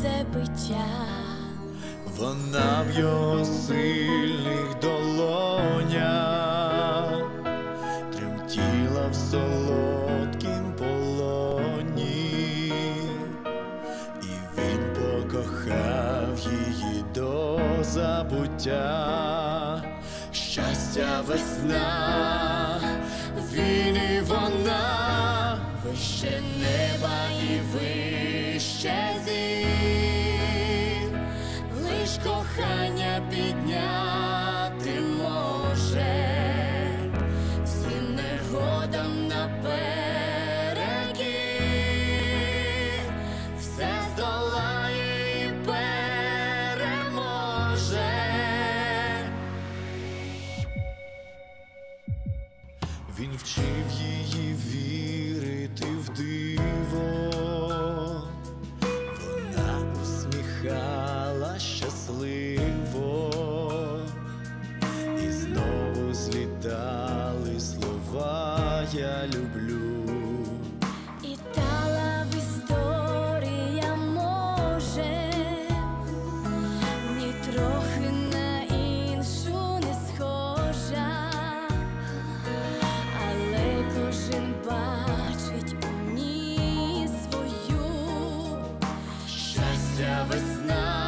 серцебиття вона в його сильних долонях, тремтіла в солодкім полоні, і він покохав її до забуття, щастя весна, він і вона. Вище неба і вище дихання підняти може, всім негодам наперекір, все здолає і переможе. Він вчив її вірити в диво, вона усміхає. я люблю. Італа історія може, ні трохи на іншу не схожа, але кожен бачить у ній свою щастя весна.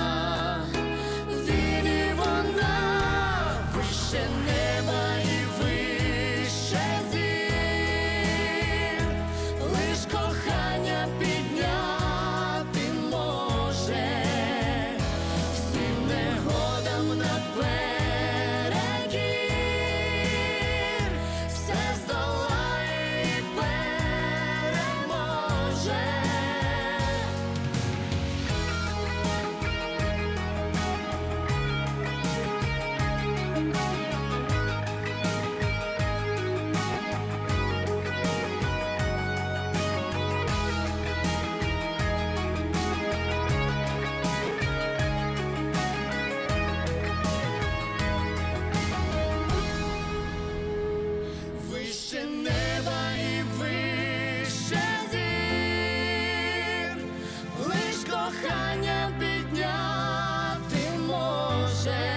share.